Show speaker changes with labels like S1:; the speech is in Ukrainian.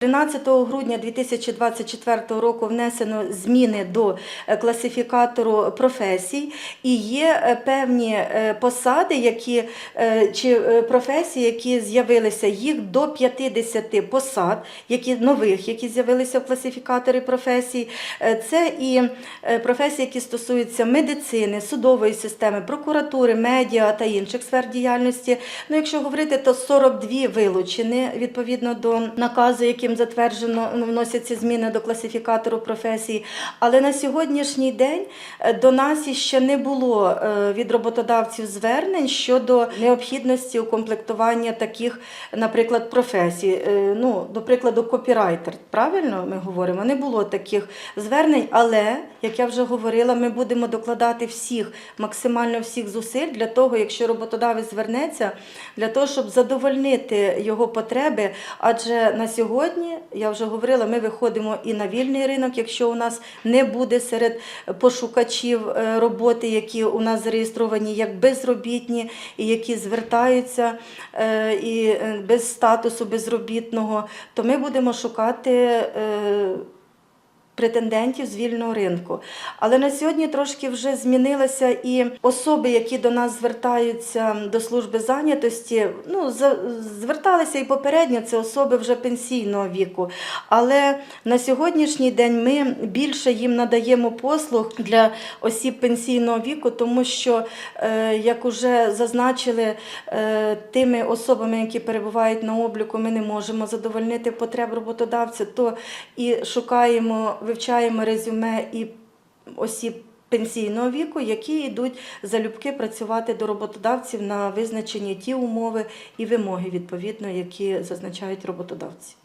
S1: 13 грудня 2024 року внесено зміни до е, класифікатору професій і є е, певні е, посади, які чи професії, які з'явилися їх до 50 посад, які нових, які з'явилися в класифікаторі професій. Це і професії, які стосуються медицини, судової системи, прокуратури, медіа та інших сфер діяльності. Ну, якщо говорити, то 42 вилучені відповідно до наказу, яким затверджено ну, вносяться зміни до класифікатору професії. Але на сьогоднішній день е, до нас іще не було е, від роботодавців звернень щодо необхідності укомплектування таких, наприклад, професій. Е, Ну, до прикладу, копірайтер. Правильно ми говоримо? Не було таких звернень, але як я вже говорила, ми будемо докладати всіх, максимально всіх зусиль для того, якщо роботодавець звернеться, для того, щоб задовольнити його потреби. Адже на сьогодні, я вже говорила, ми виходимо і на вільний ринок, якщо у нас не буде серед пошукачів е, роботи, які у нас зареєстровані як безробітні, і які звертаються е, і е, без статусу безробітного, то ми будемо шукати. Претендентів з вільного ринку. Але на сьогодні трошки вже змінилися і особи, які до нас звертаються до служби зайнятості, ну, зверталися і попередньо, це особи вже пенсійного віку. Але на сьогоднішній день ми більше їм надаємо послуг для осіб пенсійного віку, тому що, е, як уже зазначили, е, тими особами, які перебувають на обліку, ми не можемо задовольнити потреб роботодавця, то і шукаємо, вивчаємо резюме і осіб. Пенсійного віку, які йдуть залюбки працювати до роботодавців на визначені ті умови і вимоги, відповідно, які зазначають роботодавці.